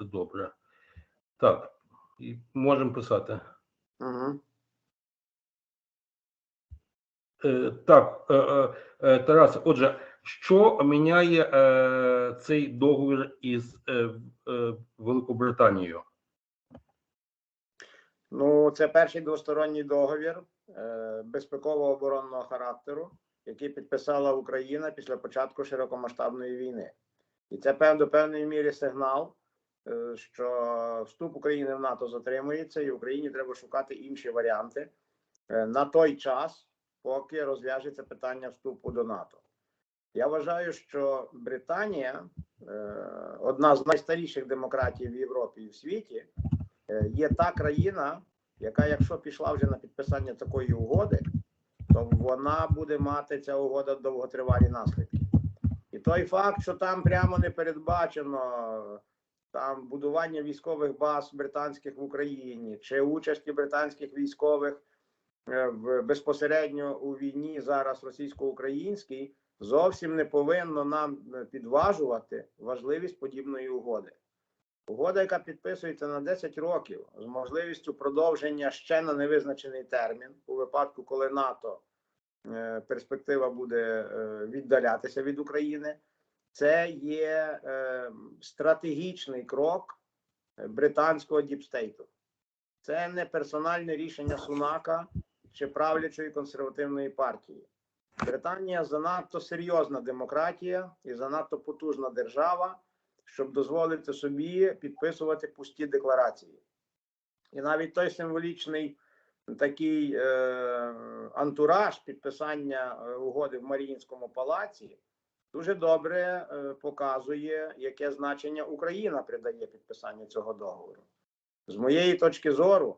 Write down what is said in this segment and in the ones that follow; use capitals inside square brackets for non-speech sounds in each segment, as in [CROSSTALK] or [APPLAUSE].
Все добре. Так, і можемо писати. Угу. Е, так, е, е, е, Тарас, отже, що міняє е, цей договір із е, е, Великобританією? Ну, це перший двосторонній договір е, безпеково-оборонного характеру, який підписала Україна після початку широкомасштабної війни. І це пев, до певної міри сигнал, що вступ України в НАТО затримується, і Україні треба шукати інші варіанти е, на той час, поки розв'яжеться питання вступу до НАТО. Я вважаю, що Британія е, одна з найстаріших демократій в Європі і в світі. Е, Є та країна, яка, якщо пішла вже на підписання такої угоди, то вона буде мати ця угода довготривалі наслідки. І той факт, що там прямо не передбачено там будування військових баз британських в Україні чи участі британських військових е, в безпосередньо у війні зараз російсько-українській, зовсім не повинно нам е, підважувати важливість подібної угоди. Угода, яка підписується на 10 років з можливістю продовження ще на невизначений термін, у випадку, коли НАТО е, перспектива буде віддалятися від України, це є е, стратегічний крок е, британського діпстейту. Це не персональне рішення Сунака чи правлячої консервативної партії. Британія занадто серйозна демократія і занадто потужна держава щоб дозволити собі підписувати пусті декларації. І навіть той символічний такий е, антураж підписання е, угоди в Маріїнському палаці дуже добре е, показує, яке значення Україна придає підписанню цього договору. З моєї точки зору,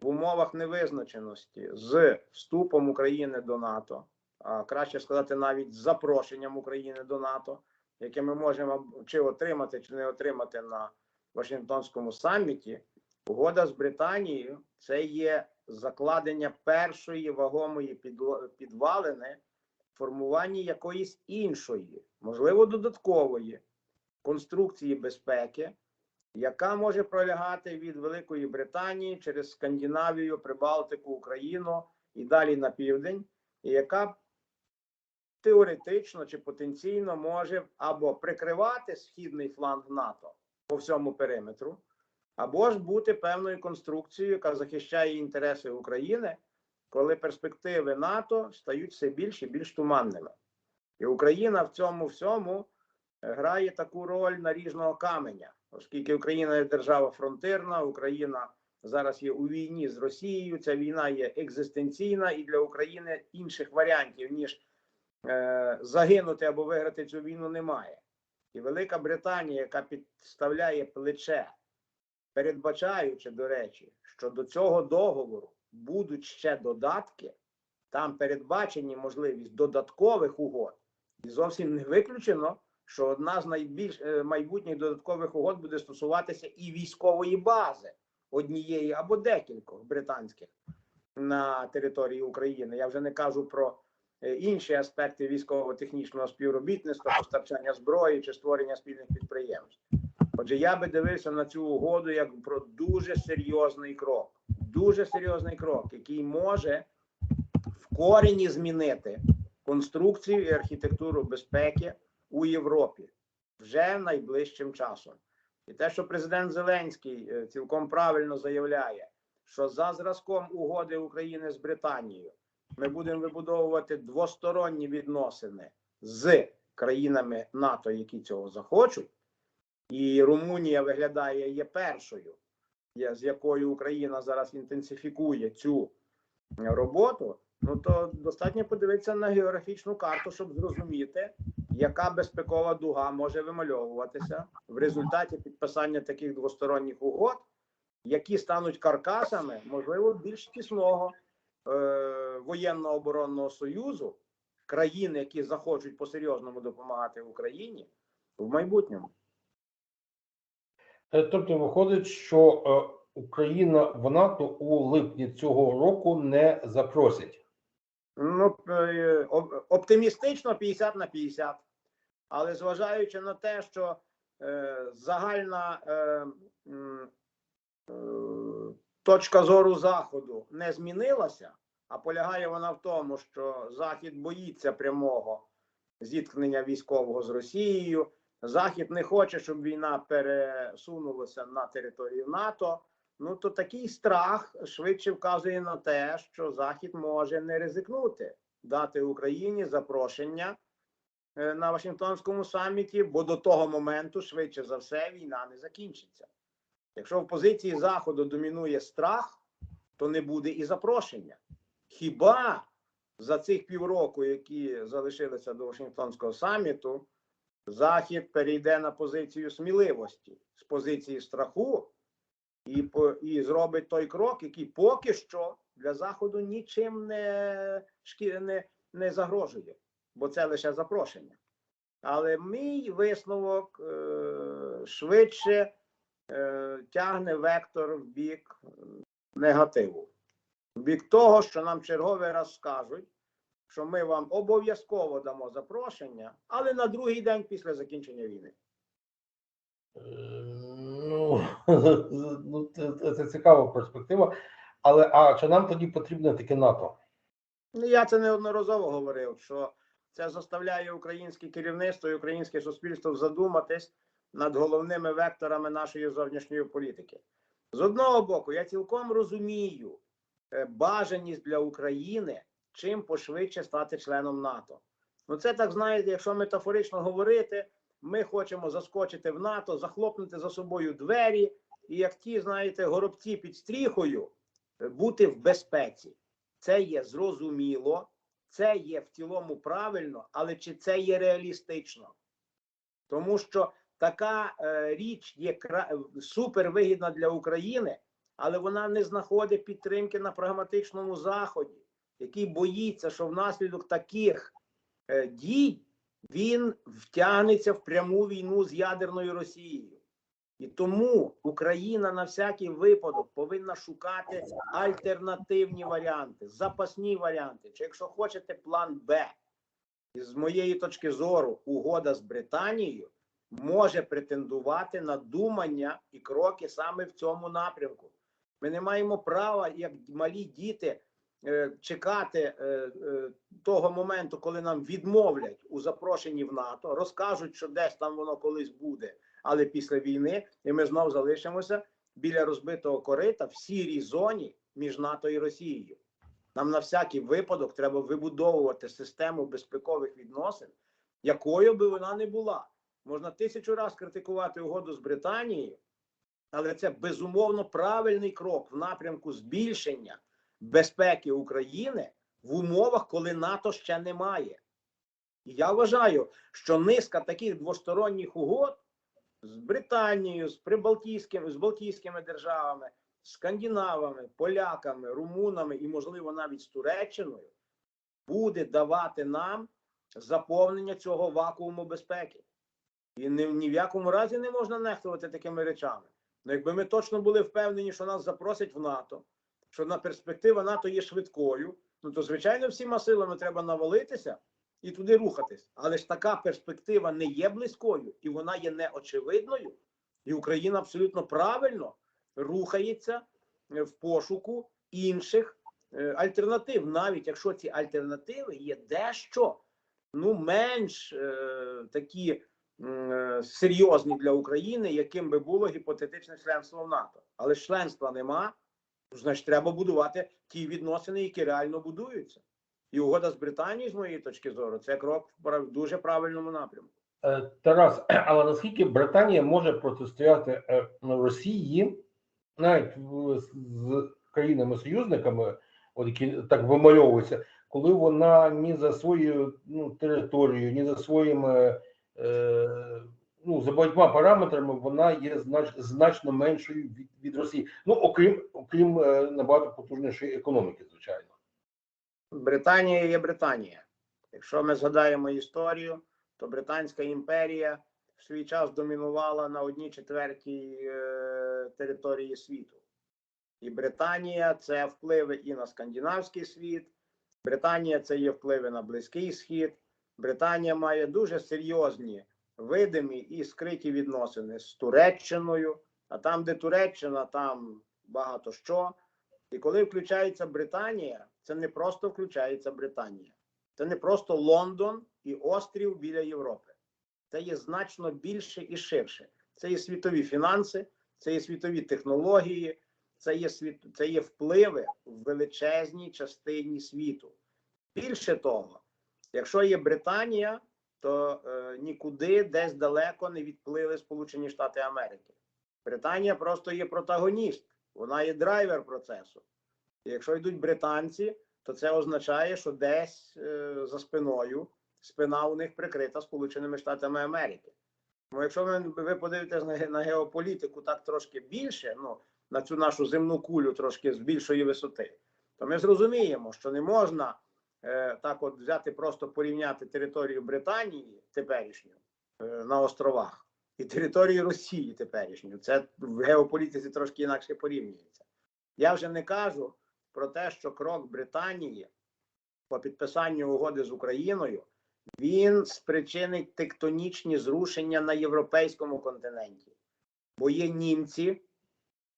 в умовах невизначеності з вступом України до НАТО, а краще сказати, навіть з запрошенням України до НАТО яке ми можемо чи отримати, чи не отримати на Вашингтонському саміті, угода з Британією це є закладення першої вагомої підвалини формування якоїсь іншої, можливо, додаткової конструкції безпеки, яка може пролягати від Великої Британії через Скандинавію, Прибалтику, Україну і далі на південь, і яка теоретично чи потенційно може або прикривати східний фланг НАТО по всьому периметру, або ж бути певною конструкцією, яка захищає інтереси України, коли перспективи НАТО стають все більш і більш туманними. І Україна в цьому всьому е, грає таку роль наріжного каменя, оскільки Україна є держава фронтирна, Україна зараз є у війні з Росією. Ця війна є екзистенційна і для України інших варіантів ніж е, загинути або виграти цю війну немає. І Велика Британія, яка підставляє плече, передбачаючи, до речі, що до цього договору будуть ще додатки, там передбачені можливість додаткових угод, і зовсім не виключено, що одна з найбільш е, майбутніх додаткових угод буде стосуватися і військової бази однієї або декількох британських на території України. Я вже не кажу про е, інші аспекти військово-технічного співробітництва, постачання зброї чи створення спільних підприємств. Отже, я би дивився на цю угоду як про дуже серйозний крок, дуже серйозний крок, який може в корені змінити конструкцію і архітектуру безпеки у Європі вже найближчим часом. І те, що президент Зеленський е, цілком правильно заявляє, що за зразком угоди України з Британією ми будемо вибудовувати двосторонні відносини з країнами НАТО, які цього захочуть, і Румунія виглядає є першою, з якою Україна зараз інтенсифікує цю е, роботу. Ну то достатньо подивитися на географічну карту, щоб зрозуміти, яка безпекова дуга може вимальовуватися в результаті підписання таких двосторонніх угод, які стануть каркасами, можливо, більш тісного е, воєнно-оборонного союзу країн, які захочуть по-серйозному допомагати Україні в майбутньому. Е, Тобто виходить, що е, Україна в НАТО у липні цього року не запросять. Ну, е, оптимістично 50 на 50. Але зважаючи на те, що е, загальна е, е, точка зору Заходу не змінилася, а полягає вона в тому, що Захід боїться прямого зіткнення військового з Росією. Захід не хоче, щоб війна пересунулася на територію НАТО. Ну то такий страх швидше вказує на те, що Захід може не ризикнути дати Україні запрошення е, на Вашингтонському саміті, бо до того моменту, швидше за все, війна не закінчиться. Якщо в позиції Заходу домінує страх, то не буде і запрошення. Хіба за цих півроку, які залишилися до Вашингтонського саміту, Захід перейде на позицію сміливості з позиції страху і, і зробить той крок, який поки що для Заходу нічим не, не, не загрожує, бо це лише запрошення. Але мій висновок е, швидше е, тягне вектор в бік е, негативу, в бік того, що нам черговий раз скажуть, що ми вам обов'язково дамо запрошення, але на другий день після закінчення війни. Е, Ну, [LAUGHS] ну це, це- цікава перспектива. Але а чи нам тоді потрібне таке НАТО? Ну, я це неодноразово говорив, що це заставляє українське керівництво і українське суспільство задуматись над головними векторами нашої зовнішньої політики. З одного боку, я цілком розумію е, бажаність для України чим пошвидше стати членом НАТО. Ну, це так знаєте, якщо метафорично говорити, ми хочемо заскочити в НАТО, захлопнути за собою двері, і як ті, знаєте, горобці під стріхою, бути в безпеці. Це є зрозуміло, це є в цілому правильно, але чи це є реалістично? Тому що така е, річ є кра- супер для України, але вона не знаходить підтримки на прагматичному заході, який боїться, що внаслідок таких е, дій він втягнеться в пряму війну з ядерною Росією. І тому Україна на всякий випадок повинна шукати альтернативні варіанти, запасні варіанти, чи якщо хочете, план Б. І з моєї точки зору, угода з Британією може претендувати на думання і кроки саме в цьому напрямку. Ми не маємо права, як малі діти, чекати е, е, того моменту, коли нам відмовлять у запрошенні в НАТО, розкажуть, що десь там воно колись буде, але після війни, і ми знов залишимося біля розбитого корита в сірій зоні між НАТО і Росією. Нам на всякий випадок треба вибудовувати систему безпекових відносин, якою би вона не була. Можна тисячу разів критикувати угоду з Британією, але це безумовно правильний крок в напрямку збільшення безпеки України в умовах, коли НАТО ще немає. І я вважаю, що низка таких двосторонніх угод з Британією, з прибалтійськими, з Балтійськими державами, скандинавами, поляками, румунами і, можливо, навіть з Туреччиною буде давати нам заповнення цього вакууму безпеки. І ні, ні в якому разі не можна нехтувати такими речами. Ну, якби ми точно були впевнені, що нас запросять в НАТО, що на перспектива НАТО є швидкою, ну то звичайно всіма силами треба навалитися і туди рухатись. Але ж така перспектива не є близькою і вона є неочевидною. І Україна абсолютно правильно рухається е, в пошуку інших е, альтернатив, навіть якщо ці альтернативи є дещо ну менш е, такі е, серйозні для України, яким би було гіпотетичне членство в НАТО. Але членства нема, значить, треба будувати ті відносини, які реально будуються. І угода з Британією, з моєї точки зору, це крок в дуже правильному напрямку. Е, Тарас, [CLEARS THROAT] але наскільки Британія може протистояти е, Росії навіть з країнами-союзниками, от які так вимальовуються, коли вона ні за свою ну, територію, ні за своїми е, ну, за багатьма параметрами вона є знач, значно меншою від, від Росії. Ну, окрім окрім е, набагато потужнішої економіки, звичайно. Британія є Британія. Якщо ми згадаємо історію, то Британська імперія в свій час домінувала на одній четвертій е, території світу. І Британія це впливи і на скандинавський світ, Британія це є впливи на Близький Схід. Британія має дуже серйозні видимі і скриті відносини з Туреччиною, а там, де Туреччина, там багато що. І коли включається Британія, це не просто включається Британія, це не просто Лондон і острів біля Європи. Це є значно більше і ширше. Це є світові фінанси, це є світові технології, це є світ, це є впливи в величезній частині світу. Більше того, якщо є Британія, то е, нікуди десь далеко не відплили Сполучені Штати Америки. Британія просто є протагоніст, вона є драйвер процесу. І якщо йдуть британці, то це означає, що десь е, за спиною спина у них прикрита Сполученими Штатами Америки. Ну, якщо ви, ви подивитесь на, на геополітику так трошки більше, ну на цю нашу земну кулю трошки з більшої висоти, то ми зрозуміємо, що не можна е, так от взяти, просто порівняти територію Британії теперішню е, на островах і територію Росії теперішню. Це в геополітиці трошки інакше порівнюється. Я вже не кажу про те, що крок Британії по підписанню угоди з Україною він спричинить тектонічні зрушення на європейському континенті, бо є німці,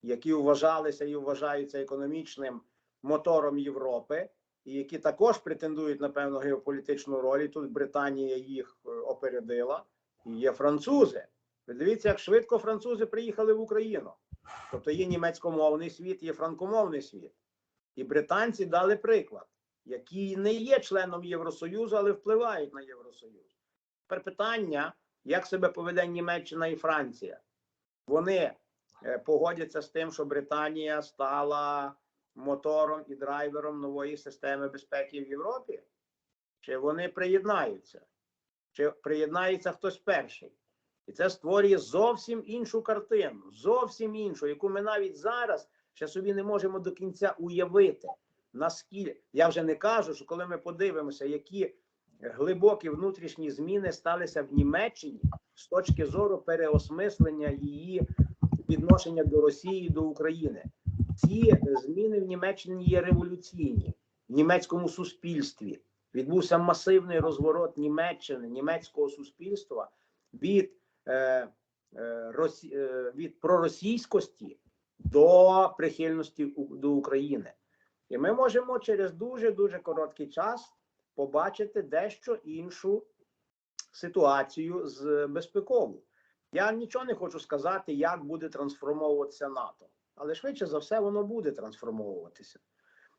які вважалися і вважаються економічним мотором Європи, і які також претендують на певну геополітичну роль. І тут Британія їх е, опередила. І є французи. Ви дивіться, як швидко французи приїхали в Україну. Тобто є німецькомовний світ, є франкомовний світ. І британці дали приклад, які не є членом Євросоюзу, але впливають на Євросоюз. Тепер питання, як себе поведе Німеччина і Франція. Вони е, погодяться з тим, що Британія стала мотором і драйвером нової системи безпеки в Європі? Чи вони приєднаються? Чи приєднається хтось перший? І це створює зовсім іншу картину, зовсім іншу, яку ми навіть зараз ще собі не можемо до кінця уявити. Наскільки я вже не кажу, що коли ми подивимося, які глибокі внутрішні зміни сталися в Німеччині з точки зору переосмислення її відношення до Росії до України, ці зміни в Німеччині є революційні в німецькому суспільстві. Відбувся масивний розворот Німеччини, німецького суспільства від, е, е, росі, е, від проросійськості до прихильності до України. І ми можемо через дуже дуже короткий час побачити дещо іншу ситуацію з безпекову. Я нічого не хочу сказати, як буде трансформовуватися НАТО, але швидше за все воно буде трансформовуватися.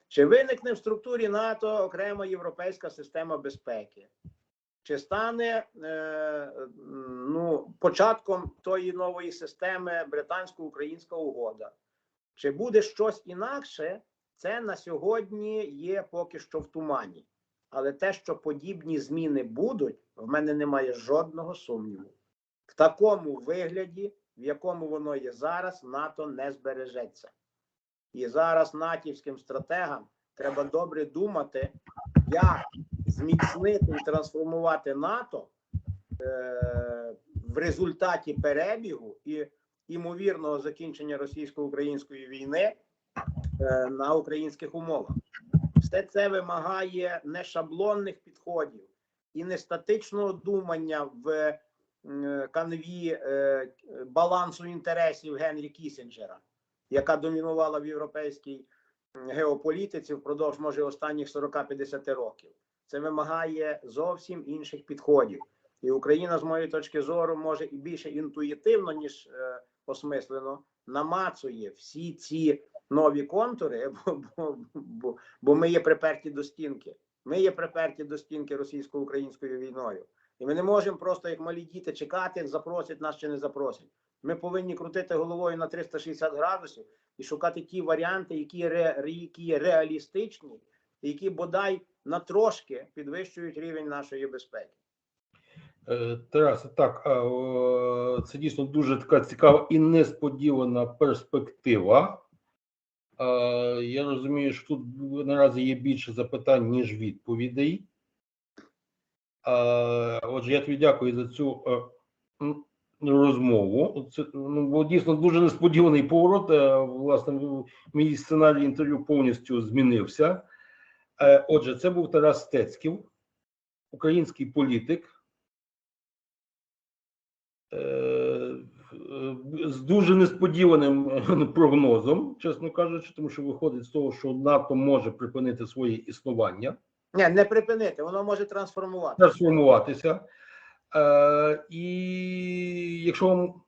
Чи виникне в структурі НАТО окрема європейська система безпеки? Чи стане е, ну, початком тої нової системи британсько-українська угода? Чи буде щось інакше? Це на сьогодні є поки що в тумані. Але те, що подібні зміни будуть, в мене немає жодного сумніву. В такому вигляді, в якому воно є зараз, НАТО не збережеться. І зараз натівським стратегам треба добре думати, як зміцнити і трансформувати НАТО е, в результаті перебігу і імовірного закінчення російсько-української війни е, на українських умовах. Все це вимагає не шаблонних підходів і не статичного думання в канві е, балансу інтересів Генрі Кісінджера, яка домінувала в європейській геополітиці впродовж може останніх 40-50 років. Це вимагає зовсім інших підходів. І Україна, з моєї точки зору, може і більше інтуїтивно, ніж е, осмислено, намацує всі ці нові контури, [LAUGHS] бо, бо, бо, бо ми є приперті до стінки. Ми є приперті до стінки російсько-українською війною. І ми не можемо просто, як малі діти, чекати, запросять нас чи не запросять. Ми повинні крутити головою на 360 градусів і шукати ті варіанти, які, ре, які реалістичні, які бодай на трошки підвищують рівень нашої безпеки. Е, Тарас, так, це дійсно дуже така цікава і несподівана перспектива. Я розумію, що тут наразі є більше запитань, ніж відповідей. Отже, я тобі дякую за цю е, розмову. Це ну, був дійсно дуже несподіваний поворот. Е, Власне, мій сценарій інтерв'ю повністю змінився. Е, Отже, це був Тарас Стецьків, український політик, з дуже несподіваним прогнозом, чесно кажучи, тому що виходить з того, що НАТО може припинити своє існування. Ні, не припинити, воно може трансформувати. трансформуватися. Е, і якщо вам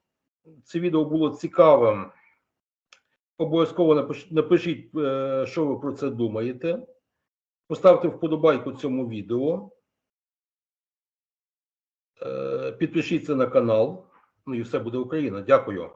це відео було цікавим, обов'язково напишіть, е, що ви про це думаєте. Поставте вподобайку цьому відео. Е, підпишіться на канал. Ну і все буде Україна. Дякую.